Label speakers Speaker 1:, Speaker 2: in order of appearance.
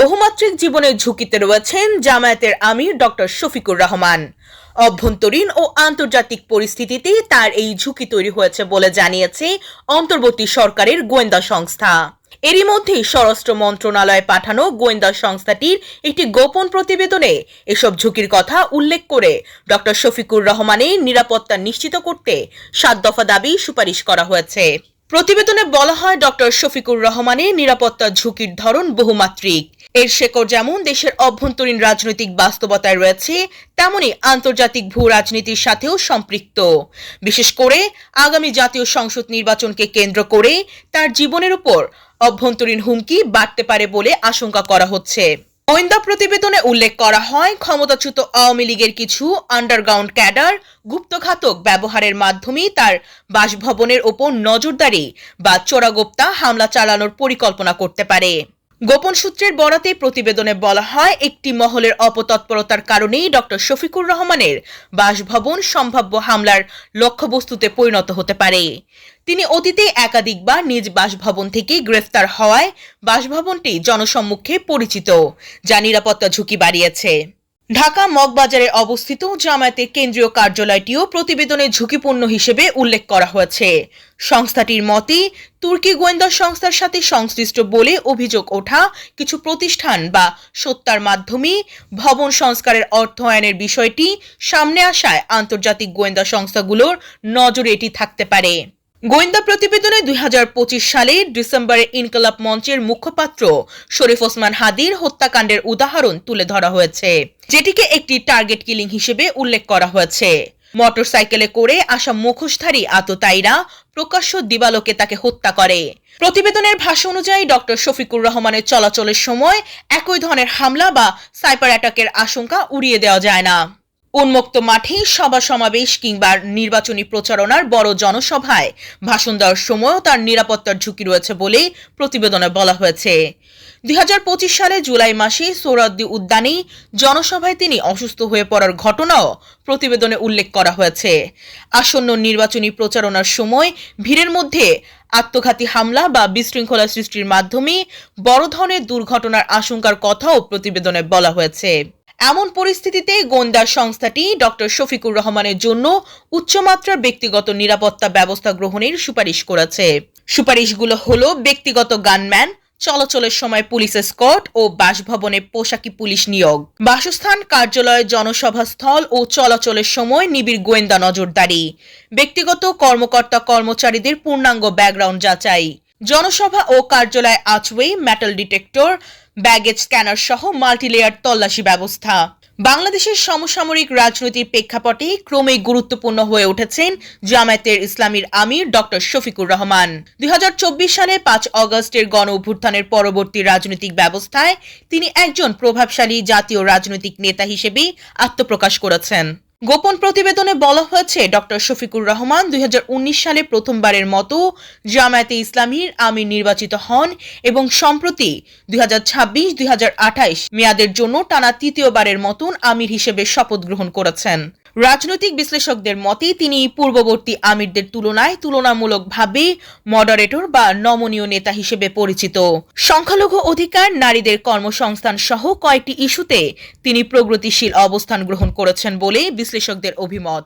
Speaker 1: বহুমাত্রিক জীবনের ঝুঁকিতে রয়েছেন জামায়াতের আমির ডক্টর শফিকুর রহমান। অভ্যন্তরীণ ও আন্তর্জাতিক পরিস্থিতিতে তার এই ঝুঁকি তৈরি হয়েছে বলে জানিয়েছে অন্তর্বর্তী সরকারের গোয়েন্দা সংস্থা। এরই মধ্যেই স্বরাষ্ট্র মন্ত্রণালয়ে পাঠানো গোয়েন্দা সংস্থাটির একটি গোপন প্রতিবেদনে এসব ঝুঁকির কথা উল্লেখ করে ডক্টর শফিকুর রহমানের নিরাপত্তা নিশ্চিত করতে সাত দফা দাবি সুপারিশ করা হয়েছে। প্রতিবেদনে বলা হয়, ডক্টর শফিকুর রহমানের নিরাপত্তা ঝুঁকির ধরন বহুমাত্রিক। এর শেকড় যেমন দেশের অভ্যন্তরীণ রাজনৈতিক বাস্তবতায় রয়েছে, তেমনি আন্তর্জাতিক ভূ রাজনীতির সাথেও সম্পৃক্ত। বিশেষ করে, আগামী জাতীয় সংসদ নির্বাচনকে কেন্দ্র করে তার জীবনের উপর অভ্যন্তরীণ হুমকি বাড়তে পারে বলে আশঙ্কা করা হচ্ছে। গোয়েন্দা প্রতিবেদনে উল্লেখ করা হয়, ক্ষমতাচ্যুত আওয়ামী লীগের কিছু আন্ডারগ্রাউন্ড ক্যাডার গুপ্তঘাতক ব্যবহারের মাধ্যমে তার বাসভবনের ওপর নজরদারি বা চোরাগোপ্তা হামলা চালানোর পরিকল্পনা করতে পারে। গোপন সূত্রের বরাতে প্রতিবেদনে বলা হয়, একটি মহলের অপতৎপরতার কারণেই ডক্টর শফিকুর রহমানের বাসভবন সম্ভাব্য হামলার লক্ষ্যবস্তুতে পরিণত হতে পারে। তিনি অতীতে একাধিকবার নিজ বাসভবন থেকে গ্রেফতার হওয়ায় বাসভবনটি জনসম্মুখে পরিচিত, যা নিরাপত্তা ঝুঁকি বাড়িয়েছে। ঢাকা মগবাজারে অবস্থিত জামায়াতের কেন্দ্রীয় কার্যালয়টিও প্রতিবেদনে ঝুঁকিপূর্ণ হিসেবে উল্লেখ করা হয়েছে। সংস্থাটির মতে, তুর্কি গোয়েন্দা সংস্থার সাথে সংশ্লিষ্ট বলে অভিযোগ ওঠা কিছু প্রতিষ্ঠান বা সত্যার মাধ্যমে ভবন সংস্কারের অর্থায়নের বিষয়টি সামনে আসায় আন্তর্জাতিক গোয়েন্দা সংস্থাগুলোর নজরে এটি থাকতে পারে। গোয়েন্দা প্রতিবেদনে দুই সালে ডিসেম্বরে ইনকলাব মঞ্চের মুখপাত্র শরীফ ওসমান হাদির হত্যাকাণ্ডের উদাহরণ তুলে ধরা হয়েছে, যেটিকে একটি টার্গেট কিলিং হিসেবে উল্লেখ করা হয়েছে। মোটরসাইকেলে করে আসা মুখোশধারী আততায়ীরা প্রকাশ্য দিবালোকে তাকে হত্যা করে। প্রতিবেদনের ভাষ্য অনুযায়ী ডক্টর শফিকুর রহমানের চলাচলের সময় একই ধরনের হামলা বা সাইবার অ্যাটাকের আশঙ্কা উড়িয়ে দেওয়া যায় না। উন্মুক্ত মাঠে সভা সমাবেশ কিংবা নির্বাচনী প্রচারণার বড় জনসভায় ভাষণ দেওয়ার সময়ও তার নিরাপত্তার ঝুঁকি রয়েছে বলে প্রতিবেদনে বলা হয়েছে। দুই সালে জুলাই মাসে সোহরাদ্দি উদ্যানে জনসভায় তিনি অসুস্থ হয়ে পড়ার ঘটনাও প্রতিবেদনে উল্লেখ করা হয়েছে। আসন্ন নির্বাচনী প্রচারণার সময় ভিড়ের মধ্যে আত্মঘাতী হামলা বা বিশৃঙ্খলা সৃষ্টির মাধ্যমে বড় ধরনের দুর্ঘটনার আশঙ্কার কথাও প্রতিবেদনে বলা হয়েছে। এমন পরিস্থিতিতে গোয়েন্দা সংস্থাটি ডক্টর শফিকুর রহমানের জন্য উচ্চমাত্রার ব্যক্তিগত নিরাপত্তা ব্যবস্থা গ্রহণের সুপারিশ করেছে। সুপারিশগুলো হলো ব্যক্তিগত গানম্যান, চলাচলের সময় পুলিশ স্কট ও বাসভবনে পোশাকি পুলিশ নিয়োগ। বাসস্থান, কার্যালয়, জনসভাস্থল ও চলাচলের সময় নিবিড় গোয়েন্দা নজরদারি। ব্যক্তিগত কর্মকর্তা কর্মচারীদের পূর্ণাঙ্গ ব্যাকগ্রাউন্ড যাচাই। জনসভা ও কার্যালয় archway metal detector baggage scanner সহ মাল্টিলেয়ার তল্লাশি ব্যবস্থা। বাংলাদেশের সমসাময়িক রাজনৈতিক প্রেক্ষাপটে ক্রমেই গুরুত্বপূর্ণ হয়ে উঠেছেন জামায়াতের ইসলামীর আমির ডক্টর শফিকুর রহমান। দুই হাজার চব্বিশ সালে পাঁচ অগস্টের গণ অভ্যুত্থানের পরবর্তী রাজনৈতিক ব্যবস্থায় তিনি একজন প্রভাবশালী জাতীয় রাজনৈতিক নেতা হিসেবে আত্মপ্রকাশ করেছেন। গোপন প্রতিবেদনে বলা হয়েছে, ডক্টর শফিকুর রহমান দুই হাজার উনিশ সালে প্রথমবারের মতো জামায়াতে ইসলামীর আমির নির্বাচিত হন এবং সম্প্রতি দুই দুই মেয়াদের জন্য টানা তৃতীয়বারের মতন আমির হিসেবে শপথ গ্রহণ করেছেন। রাজনৈতিক বিশ্লেষকদের মতে তিনি পূর্ববর্তী আমিরদের তুলনায় তুলনামূলকভাবে মডারেটর বা নমনীয় নেতা হিসেবে পরিচিত। সংখ্যালঘু অধিকার, নারীদের কর্মসংস্থান সহ কয়েকটি ইস্যুতে তিনি প্রগতিশীল অবস্থান গ্রহণ করেছেন বলে বিশ্লেষকদের অভিমত।